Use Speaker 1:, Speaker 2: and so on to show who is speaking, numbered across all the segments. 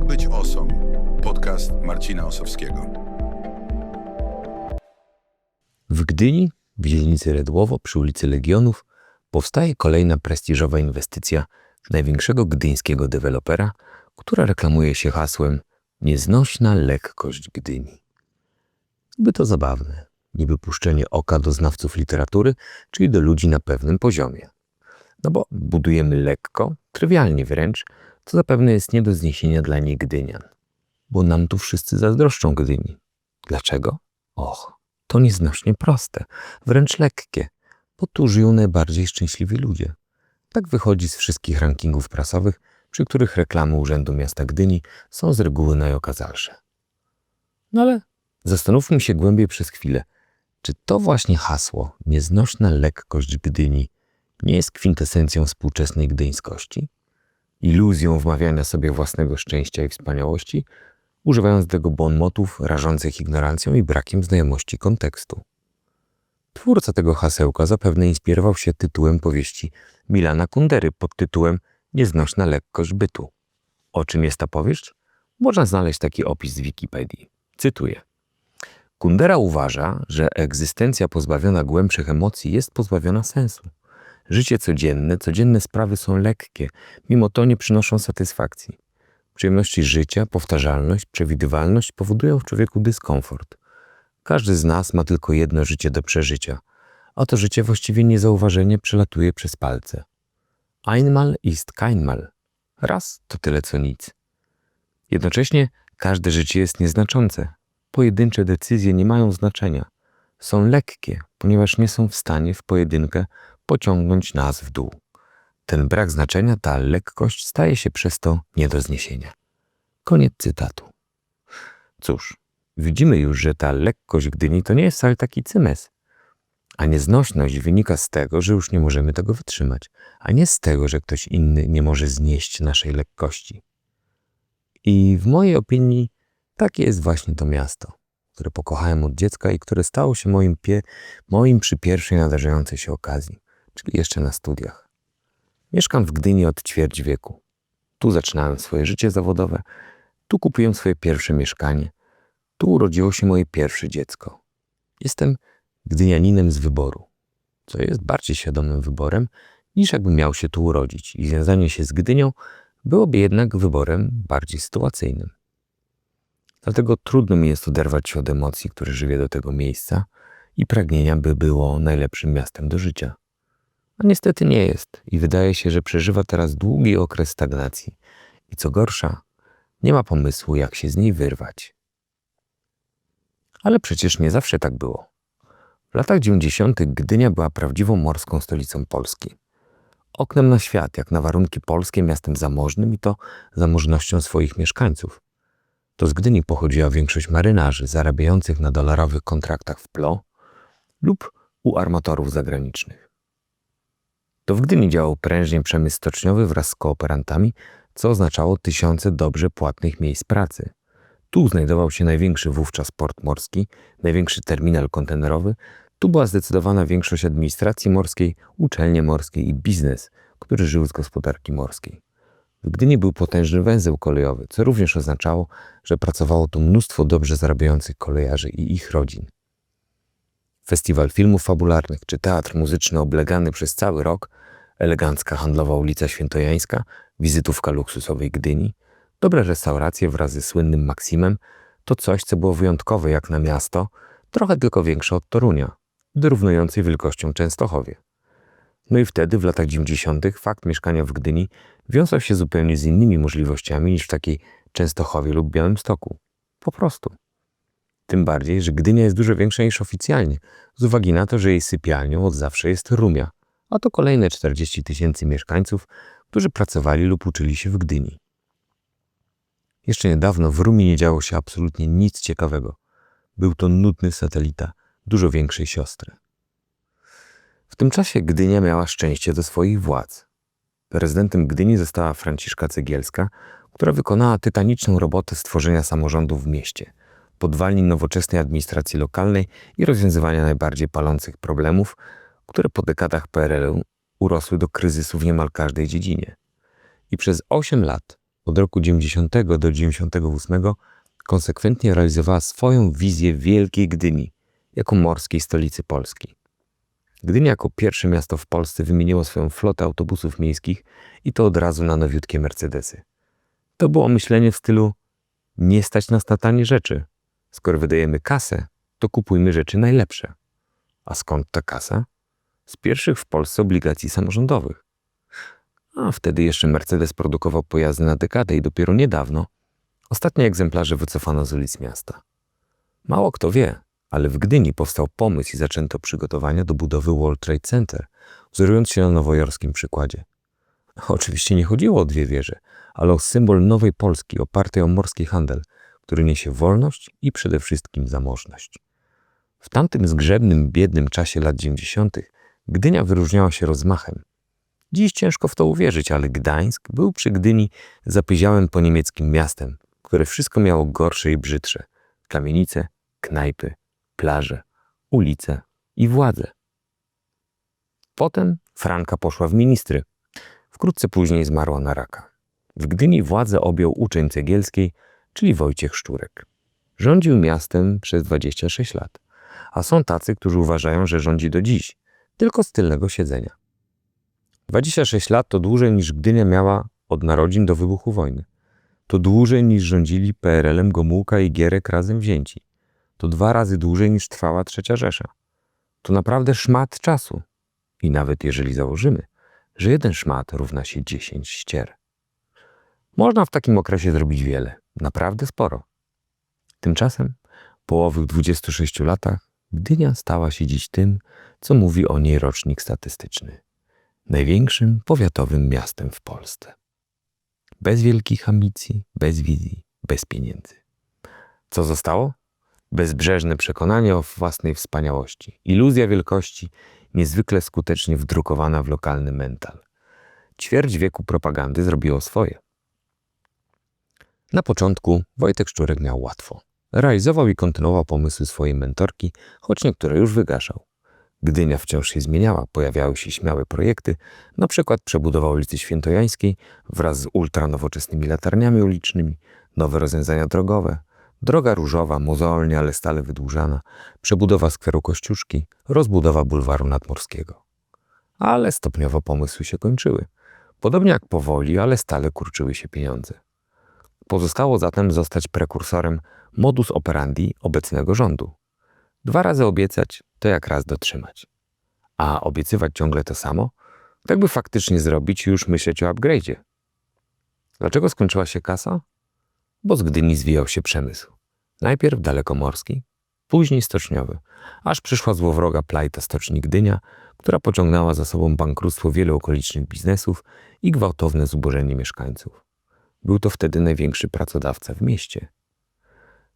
Speaker 1: Jak być osą? Podcast Marcina Osowskiego.
Speaker 2: W Gdyni, w dzielnicy Redłowo przy ulicy Legionów, powstaje kolejna prestiżowa inwestycja największego gdyńskiego dewelopera, która reklamuje się hasłem Nieznośna lekkość Gdyni. By to zabawne, niby puszczenie oka do znawców literatury, czyli do ludzi na pewnym poziomie. No bo budujemy lekko, trywialnie wręcz, co zapewne jest nie do zniesienia dla niej Gdynian. Bo nam tu wszyscy zazdroszczą Gdyni. Dlaczego? Och, to nieznośnie proste, wręcz lekkie, bo tu żyją najbardziej szczęśliwi ludzie. Tak wychodzi z wszystkich rankingów prasowych, przy których reklamy Urzędu Miasta Gdyni są z reguły najokazalsze. No ale zastanówmy się głębiej przez chwilę, czy to właśnie hasło nieznośna lekkość Gdyni nie jest kwintesencją współczesnej gdyńskości? Iluzją wmawiania sobie własnego szczęścia i wspaniałości, używając tego bonmotów rażących ignorancją i brakiem znajomości kontekstu. Twórca tego hasełka zapewne inspirował się tytułem powieści Milana Kundery pod tytułem Nieznośna lekkość bytu. O czym jest ta powieść? Można znaleźć taki opis z Wikipedii. Cytuję. Kundera uważa, że egzystencja pozbawiona głębszych emocji jest pozbawiona sensu. Życie codzienne, codzienne sprawy są lekkie, mimo to nie przynoszą satysfakcji. Przyjemności życia, powtarzalność, przewidywalność powodują w człowieku dyskomfort. Każdy z nas ma tylko jedno życie do przeżycia, a to życie właściwie niezauważenie przelatuje przez palce. Einmal ist keinmal. Raz to tyle co nic. Jednocześnie każde życie jest nieznaczące. Pojedyncze decyzje nie mają znaczenia. Są lekkie, ponieważ nie są w stanie w pojedynkę pociągnąć nas w dół. Ten brak znaczenia, ta lekkość staje się przez to nie do zniesienia. Koniec cytatu. Cóż, widzimy już, że ta lekkość Gdyni to nie jest wcale taki cymes. A nieznośność wynika z tego, że już nie możemy tego wytrzymać, a nie z tego, że ktoś inny nie może znieść naszej lekkości. I w mojej opinii takie jest właśnie to miasto, które pokochałem od dziecka i które stało się moim, pie, moim przy pierwszej nadarzającej się okazji, czyli jeszcze na studiach. Mieszkam w Gdyni od ćwierć wieku. Tu zaczynałem swoje życie zawodowe, tu kupiłem swoje pierwsze mieszkanie, tu urodziło się moje pierwsze dziecko. Jestem gdynianinem z wyboru, co jest bardziej świadomym wyborem niż jakby miał się tu urodzić i związanie się z Gdynią byłoby jednak wyborem bardziej sytuacyjnym. Dlatego trudno mi jest oderwać się od emocji, które żywię do tego miejsca i pragnienia, by było najlepszym miastem do życia. A niestety nie jest i wydaje się, że przeżywa teraz długi okres stagnacji i co gorsza, nie ma pomysłu, jak się z niej wyrwać. Ale przecież nie zawsze tak było. W latach 90. Gdynia była prawdziwą morską stolicą Polski. Oknem na świat, jak na warunki polskie, miastem zamożnym i to zamożnością swoich mieszkańców. To z Gdyni pochodziła większość marynarzy zarabiających na dolarowych kontraktach w PLO lub u armatorów zagranicznych. To w Gdyni działał prężnie przemysł stoczniowy wraz z kooperantami, co oznaczało tysiące dobrze płatnych miejsc pracy. Tu znajdował się największy wówczas port morski, największy terminal kontenerowy, tu była zdecydowana większość administracji morskiej, uczelnie morskie i biznes, który żył z gospodarki morskiej. W Gdyni był potężny węzeł kolejowy, co również oznaczało, że pracowało tu mnóstwo dobrze zarabiających kolejarzy i ich rodzin. Festiwal filmów fabularnych czy teatr muzyczny oblegany przez cały rok, elegancka handlowa ulica Świętojańska, wizytówka luksusowej Gdyni, dobre restauracje wraz ze słynnym Maksimem to coś, co było wyjątkowe jak na miasto, trochę tylko większe od Torunia, dorównującej wielkością Częstochowie. No i wtedy, w latach 90., fakt mieszkania w Gdyni wiązał się zupełnie z innymi możliwościami niż w takiej Częstochowie lub Białymstoku. Po prostu. Tym bardziej, że Gdynia jest dużo większa niż oficjalnie, z uwagi na to, że jej sypialnią od zawsze jest Rumia, a to kolejne 40 tysięcy mieszkańców, którzy pracowali lub uczyli się w Gdyni. Jeszcze niedawno w Rumi nie działo się absolutnie nic ciekawego. Był to nudny satelita dużo większej siostry. W tym czasie Gdynia miała szczęście do swoich władz. Prezydentem Gdyni została Franciszka Cegielska, która wykonała tytaniczną robotę stworzenia samorządów w mieście, podwalin nowoczesnej administracji lokalnej i rozwiązywania najbardziej palących problemów, które po dekadach PRL-u urosły do kryzysu w niemal każdej dziedzinie. I przez 8 lat, od roku 90 do 98 konsekwentnie realizowała swoją wizję Wielkiej Gdyni jako morskiej stolicy Polski. Gdynia jako pierwsze miasto w Polsce wymieniło swoją flotę autobusów miejskich i to od razu na nowiutkie Mercedesy. To było myślenie w stylu nie stać nas na tanie rzeczy. Skoro wydajemy kasę, to kupujmy rzeczy najlepsze. A skąd ta kasa? Z pierwszych w Polsce obligacji samorządowych. A wtedy jeszcze Mercedes produkował pojazdy na dekadę i dopiero niedawno ostatnie egzemplarze wycofano z ulic miasta. Mało kto wie, ale w Gdyni powstał pomysł i zaczęto przygotowania do budowy World Trade Center, wzorując się na nowojorskim przykładzie. Oczywiście nie chodziło o dwie wieże, ale o symbol nowej Polski opartej o morski handel, który niesie wolność i przede wszystkim zamożność. W tamtym zgrzebnym, biednym czasie lat 90. Gdynia wyróżniała się rozmachem. Dziś ciężko w to uwierzyć, ale Gdańsk był przy Gdyni zapyziałym po niemieckim miastem, które wszystko miało gorsze i brzydsze. Kamienice, knajpy, plaże, ulice i władze. Potem Franka poszła w ministry. Wkrótce później zmarła na raka. W Gdyni władzę objął uczeń Cegielskiej, czyli Wojciech Szczurek. Rządził miastem przez 26 lat, a są tacy, którzy uważają, że rządzi do dziś, tylko z tylnego siedzenia. 26 lat to dłużej niż Gdynia miała od narodzin do wybuchu wojny. To dłużej niż rządzili PRL-em Gomułka i Gierek razem wzięci. To dwa razy dłużej niż trwała trzecia Rzesza. To naprawdę szmat czasu. I nawet jeżeli założymy, że jeden szmat równa się 10 ścier. Można w takim okresie zrobić wiele, naprawdę sporo. Tymczasem, po owych 26 latach, Gdynia stała się dziś tym, co mówi o niej rocznik statystyczny. Największym powiatowym miastem w Polsce. Bez wielkich ambicji, bez wizji, bez pieniędzy. Co zostało? Bezbrzeżne przekonanie o własnej wspaniałości, iluzja wielkości, niezwykle skutecznie wdrukowana w lokalny mental. Ćwierć wieku propagandy zrobiło swoje. Na początku Wojtek Szczurek miał łatwo. Realizował i kontynuował pomysły swojej mentorki, choć niektóre już wygaszał. Gdynia wciąż się zmieniała, pojawiały się śmiałe projekty, na przykład przebudowa ulicy Świętojańskiej wraz z ultranowoczesnymi latarniami ulicznymi, nowe rozwiązania drogowe, droga różowa, mozolnie, ale stale wydłużana, przebudowa skweru Kościuszki, rozbudowa bulwaru nadmorskiego. Ale stopniowo pomysły się kończyły. Podobnie jak powoli, ale stale kurczyły się pieniądze. Pozostało zatem zostać prekursorem modus operandi obecnego rządu. Dwa razy obiecać, to jak raz dotrzymać. A obiecywać ciągle to samo, tak by faktycznie zrobić już myśleć o upgrade'zie. Dlaczego skończyła się kasa? Bo z Gdyni zwijał się przemysł. Najpierw dalekomorski, później stoczniowy, aż przyszła złowroga plajta stoczni Gdynia, która pociągnęła za sobą bankructwo wielu okolicznych biznesów i gwałtowne zubożenie mieszkańców. Był to wtedy największy pracodawca w mieście.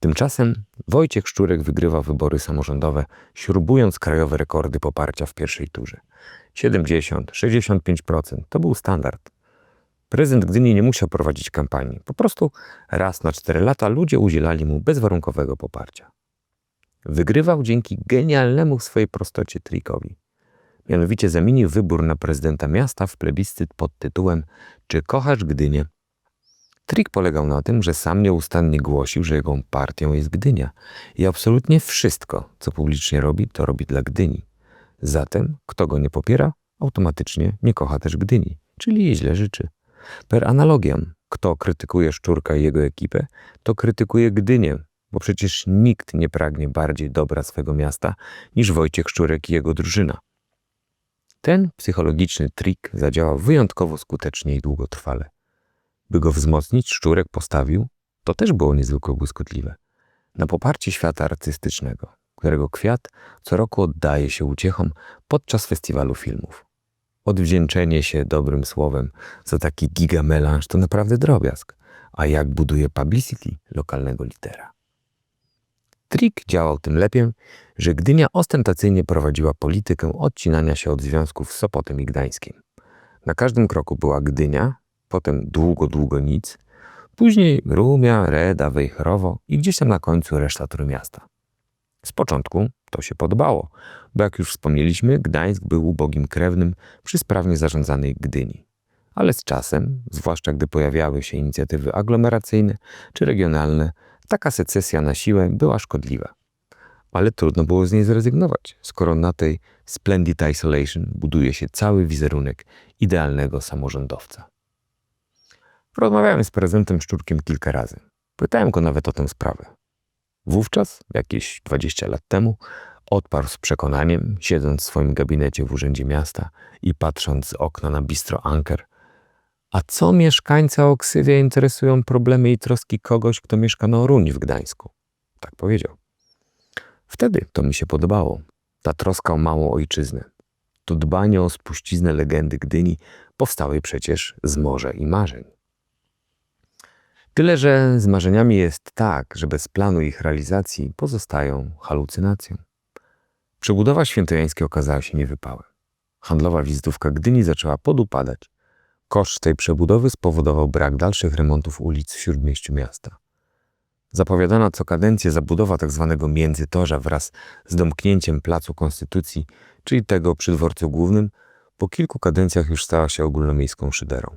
Speaker 2: Tymczasem Wojciech Szczurek wygrywa wybory samorządowe, śrubując krajowe rekordy poparcia w pierwszej turze. 70-65% to był standard. Prezydent Gdyni nie musiał prowadzić kampanii. Po prostu raz na cztery lata ludzie udzielali mu bezwarunkowego poparcia. Wygrywał dzięki genialnemu w swojej prostocie trikowi. Mianowicie zamienił wybór na prezydenta miasta w plebiscyt pod tytułem Czy kochasz Gdynię? Trik polegał na tym, że sam nieustannie głosił, że jego partią jest Gdynia i absolutnie wszystko, co publicznie robi, to robi dla Gdyni. Zatem, kto go nie popiera, automatycznie nie kocha też Gdyni, czyli jej źle życzy. Per analogiam, kto krytykuje Szczurka i jego ekipę, to krytykuje Gdynię, bo przecież nikt nie pragnie bardziej dobra swego miasta niż Wojciech Szczurek i jego drużyna. Ten psychologiczny trik zadziałał wyjątkowo skutecznie i długotrwale. By go wzmocnić, Szczurek postawił, to też było niezwykle błyskotliwe, na poparcie świata artystycznego, którego kwiat co roku oddaje się uciechom podczas festiwalu filmów. Odwdzięczenie się dobrym słowem za taki gigamelanż to naprawdę drobiazg, a jak buduje publicity lokalnego litera. Trik działał tym lepiej, że Gdynia ostentacyjnie prowadziła politykę odcinania się od związków z Sopotem i. Na każdym kroku była Gdynia, potem długo, długo nic, później Rumia, Reda, Wejherowo i gdzieś tam na końcu reszta Trójmiasta. Z początku to się podobało, bo jak już wspomnieliśmy, Gdańsk był ubogim krewnym przy sprawnie zarządzanej Gdyni. ale z czasem, zwłaszcza gdy pojawiały się inicjatywy aglomeracyjne czy regionalne, taka secesja na siłę była szkodliwa. Ale trudno było z niej zrezygnować, skoro na tej splendid isolation buduje się cały wizerunek idealnego samorządowca. Rozmawiałem z prezydentem Szczurkiem kilka razy. Pytałem go nawet o tę sprawę. Wówczas, jakieś 20 lat temu, odparł z przekonaniem, siedząc w swoim gabinecie w Urzędzie Miasta i patrząc z okna na bistro Anker. A co mieszkańca Oksywie interesują problemy i troski kogoś, kto mieszka na Oruni w Gdańsku? Tak powiedział. Wtedy to mi się podobało. Ta troska o małą ojczyznę. To dbanie o spuściznę legendy Gdyni powstałej przecież z morza i marzeń. Tyle, że z marzeniami jest tak, że bez planu ich realizacji pozostają halucynacją. Przebudowa świętojańskiej okazała się niewypałem. Handlowa wizytówka Gdyni zaczęła podupadać. Koszt tej przebudowy spowodował brak dalszych remontów ulic w śródmieściu miasta. Zapowiadana co kadencję zabudowa tzw. międzytorza wraz z domknięciem Placu Konstytucji, czyli tego przy dworcu głównym, po kilku kadencjach już stała się ogólnomiejską szyderą.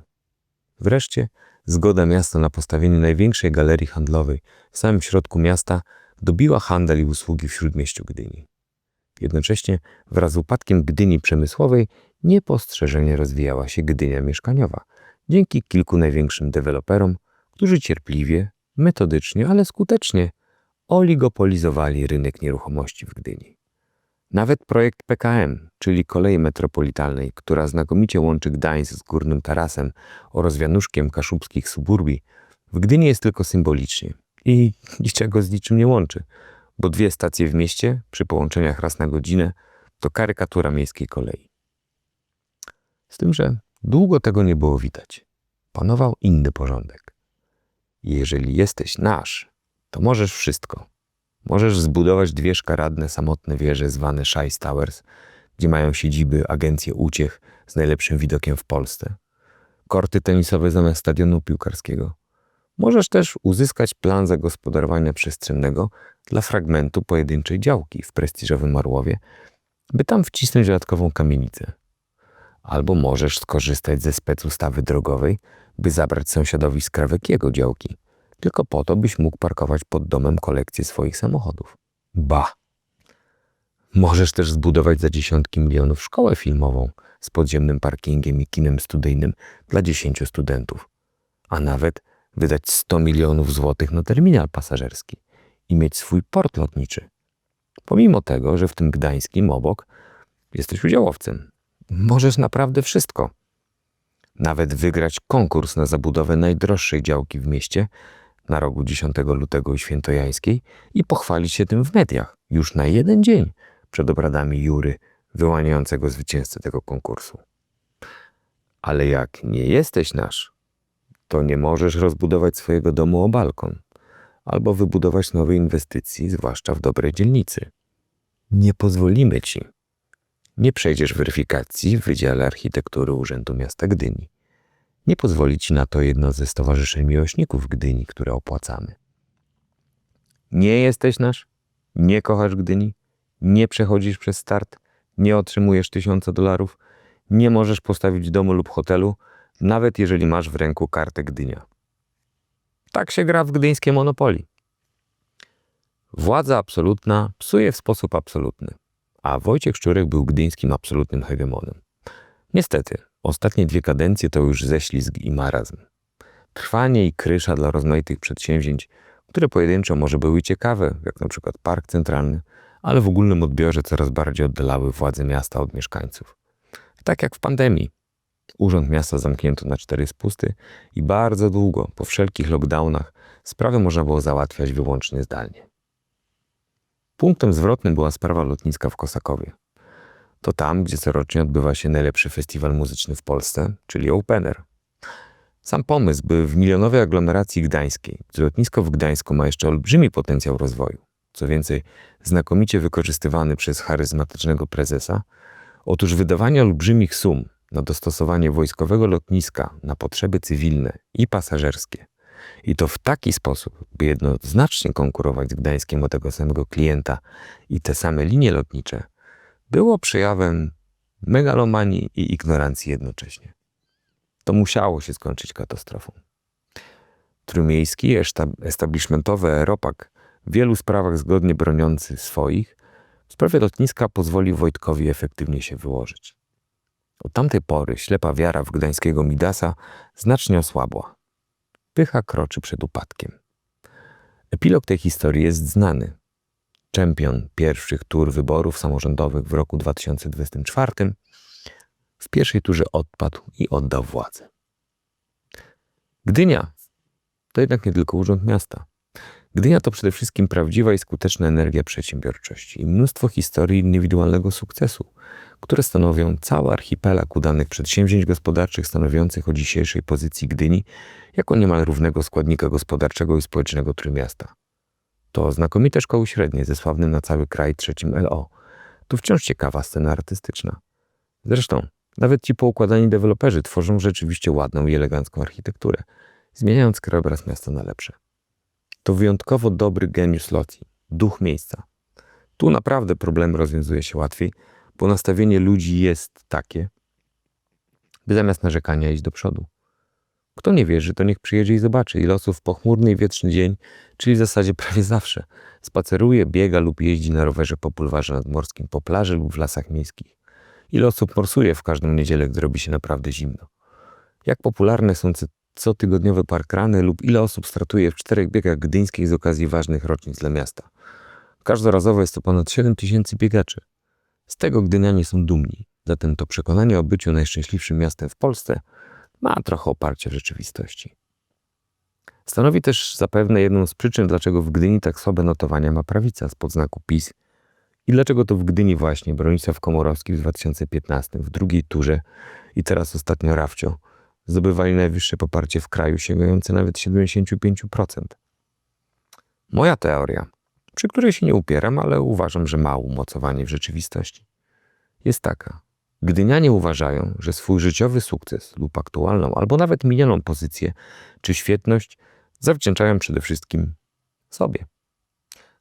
Speaker 2: Wreszcie zgoda miasta na postawienie największej galerii handlowej w samym środku miasta dobiła handel i usługi w śródmieściu Gdyni. Jednocześnie wraz z upadkiem Gdyni przemysłowej niepostrzeżenie rozwijała się Gdynia mieszkaniowa dzięki kilku największym deweloperom, którzy cierpliwie, metodycznie, ale skutecznie oligopolizowali rynek nieruchomości w Gdyni. Nawet projekt PKM, czyli kolei metropolitalnej, która znakomicie łączy Gdańsk z Górnym Tarasem oraz Wianuszkiem kaszubskich suburbii, w Gdyni jest tylko symbolicznie i niczego z niczym nie łączy, bo dwie stacje w mieście przy połączeniach raz na godzinę to karykatura miejskiej kolei. Z tym, że długo tego nie było widać. Panował inny porządek. Jeżeli jesteś nasz, to możesz wszystko. Możesz zbudować dwie szkaradne, samotne wieże zwane Shice Towers, gdzie mają siedziby agencje uciech z najlepszym widokiem w Polsce. Korty tenisowe zamiast stadionu piłkarskiego. Możesz też uzyskać plan zagospodarowania przestrzennego dla fragmentu pojedynczej działki w prestiżowym Marłowie, by tam wcisnąć dodatkową kamienicę. Albo możesz skorzystać ze specustawy drogowej, by zabrać sąsiadowi z Krawekiego działki, tylko po to, byś mógł parkować pod domem kolekcję swoich samochodów. Ba! Możesz też zbudować za dziesiątki milionów szkołę filmową z podziemnym parkingiem i kinem studyjnym dla dziesięciu studentów, a nawet wydać 100 milionów złotych na terminal pasażerski i mieć swój port lotniczy. Pomimo tego, że w tym gdańskim obok jesteś udziałowcem. Możesz naprawdę wszystko. Nawet wygrać konkurs na zabudowę najdroższej działki w mieście na rogu 10 lutego i świętojańskiej i pochwalić się tym w mediach już na jeden dzień przed obradami jury wyłaniającego zwycięzcę tego konkursu. Ale jak nie jesteś nasz, to nie możesz rozbudować swojego domu o balkon albo wybudować nowej inwestycji, zwłaszcza w dobrej dzielnicy. Nie pozwolimy ci. Nie przejdziesz weryfikacji w Wydziale Architektury Urzędu Miasta Gdyni. Nie pozwoli ci na to jedno ze stowarzyszeń miłośników Gdyni, które opłacamy. Nie jesteś nasz, nie kochasz Gdyni, nie przechodzisz przez start, nie otrzymujesz tysiąca dolarów, nie możesz postawić domu lub hotelu, nawet jeżeli masz w ręku kartę Gdynia. Tak się gra w gdyńskie monopoli. Władza absolutna psuje w sposób absolutny, a Wojciech Szczurek był gdyńskim absolutnym hegemonem. Niestety, ostatnie dwie kadencje to już ześlizg i marazm. Trwanie i krysza dla rozmaitych przedsięwzięć, które pojedynczo może były ciekawe, jak na przykład Park Centralny, ale w ogólnym odbiorze coraz bardziej oddalały władze miasta od mieszkańców. Tak jak w pandemii. Urząd Miasta zamknięto na cztery spusty i bardzo długo, po wszelkich lockdownach, sprawy można było załatwiać wyłącznie zdalnie. Punktem zwrotnym była sprawa lotniska w Kosakowie. To tam, gdzie corocznie odbywa się najlepszy festiwal muzyczny w Polsce, czyli Opener. Sam pomysł, by w milionowej aglomeracji gdańskiej, gdzie lotnisko w Gdańsku ma jeszcze olbrzymi potencjał rozwoju, co więcej, znakomicie wykorzystywany przez charyzmatycznego prezesa, otóż wydawanie olbrzymich sum na dostosowanie wojskowego lotniska na potrzeby cywilne i pasażerskie i to w taki sposób, by jednoznacznie konkurować z Gdańskiem o tego samego klienta i te same linie lotnicze, było przejawem megalomanii i ignorancji jednocześnie. to musiało się skończyć katastrofą. Trójmiejski, establishmentowy aeropak, w wielu sprawach zgodnie broniący swoich, w sprawie lotniska pozwolił Wojtkowi efektywnie się wyłożyć. Od tamtej pory ślepa wiara w gdańskiego Midasa znacznie osłabła. Pycha kroczy przed upadkiem. Epilog tej historii jest znany. Czempion pierwszych tur wyborów samorządowych w roku 2024 w pierwszej turze odpadł i oddał władzę. Gdynia to jednak nie tylko urząd miasta. Gdynia to przede wszystkim prawdziwa i skuteczna energia przedsiębiorczości i mnóstwo historii indywidualnego sukcesu, które stanowią cały archipelag udanych przedsięwzięć gospodarczych stanowiących o dzisiejszej pozycji Gdyni jako niemal równego składnika gospodarczego i społecznego Trójmiasta. To znakomite szkoły średnie ze sławnym na cały kraj trzecim LO. Tu wciąż ciekawa scena artystyczna. Zresztą, nawet ci poukładani deweloperzy tworzą rzeczywiście ładną i elegancką architekturę, zmieniając krajobraz miasta na lepsze. To wyjątkowo dobry geniusz locji, duch miejsca. Tu naprawdę problem rozwiązuje się łatwiej, bo nastawienie ludzi jest takie, by zamiast narzekania iść do przodu. Kto nie wierzy, to niech przyjedzie i zobaczy, ile osób w pochmurny i wieczny dzień, czyli w zasadzie prawie zawsze, spaceruje, biega lub jeździ na rowerze po pulwarze nadmorskim, po plaży lub w lasach miejskich. Ile osób morsuje w każdą niedzielę, gdy robi się naprawdę zimno. Jak popularne są cotygodniowe parkrany lub ile osób startuje w czterech biegach gdyńskich z okazji ważnych rocznic dla miasta. Każdorazowo jest to ponad 7 tysięcy biegaczy. Z tego Gdynianie są dumni, zatem to przekonanie o byciu najszczęśliwszym miastem w Polsce ma trochę oparcia w rzeczywistości. Stanowi też zapewne jedną z przyczyn, dlaczego w Gdyni tak słabe notowania ma prawica z podznaku PiS i dlaczego to w Gdyni właśnie Bronisław Komorowski w 2015 w drugiej turze i teraz ostatnio Rafcio zdobywali najwyższe poparcie w kraju, sięgające nawet 75%. Moja teoria, przy której się nie upieram, ale uważam, że ma umocowanie w rzeczywistości, jest taka. Gdynianie uważają, że swój życiowy sukces lub aktualną albo nawet minioną pozycję czy świetność zawdzięczają przede wszystkim sobie,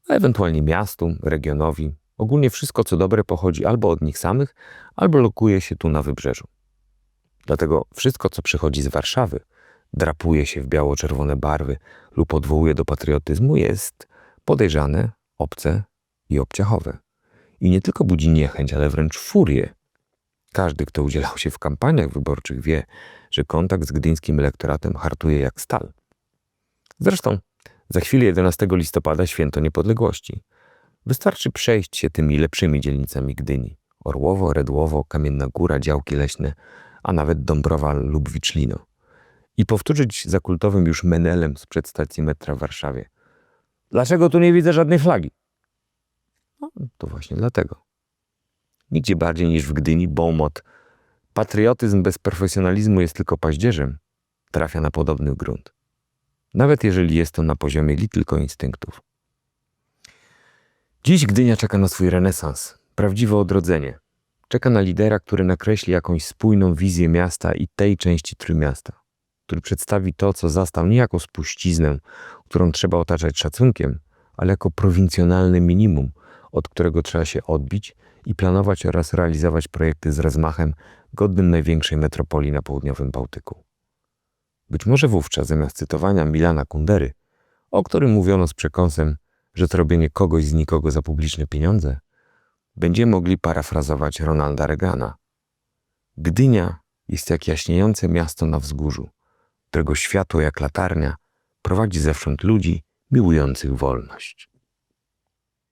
Speaker 2: a ewentualnie miastu, regionowi. Ogólnie wszystko, co dobre, pochodzi albo od nich samych, albo lokuje się tu na wybrzeżu. Dlatego wszystko, co przychodzi z Warszawy, drapuje się w biało-czerwone barwy lub odwołuje do patriotyzmu, jest podejrzane, obce i obciachowe. I nie tylko budzi niechęć, ale wręcz furię. Każdy, kto udzielał się w kampaniach wyborczych, wie, że kontakt z gdyńskim elektoratem hartuje jak stal. Zresztą za chwilę 11 listopada święto niepodległości. Wystarczy przejść się tymi lepszymi dzielnicami Gdyni. Orłowo, Redłowo, Kamienna Góra, działki leśne, a nawet Dąbrowa lub Wicznino. I powtórzyć za kultowym już Menelem sprzed stacji metra w Warszawie. Dlaczego tu nie widzę żadnej flagi? No, to właśnie dlatego. Nigdzie bardziej niż w Gdyni Beaumont. Patriotyzm bez profesjonalizmu jest tylko paździerzem. Trafia na podobny grunt. Nawet jeżeli jest to na poziomie li tylko instynktów. Dziś Gdynia czeka na swój renesans, prawdziwe odrodzenie. Czeka na lidera, który nakreśli jakąś spójną wizję miasta i tej części Trójmiasta, który przedstawi to, co zastał nie jako spuściznę, którą trzeba otaczać szacunkiem, ale jako prowincjonalne minimum, od którego trzeba się odbić i planować oraz realizować projekty z rozmachem godnym największej metropolii na południowym Bałtyku. Być może wówczas zamiast cytowania Milana Kundery, o którym mówiono z przekąsem, że to robienie kogoś z nikogo za publiczne pieniądze, będziemy mogli parafrazować Ronalda Reagana. Gdynia jest jak jaśniejące miasto na wzgórzu, którego światło jak latarnia prowadzi zewsząd ludzi miłujących wolność.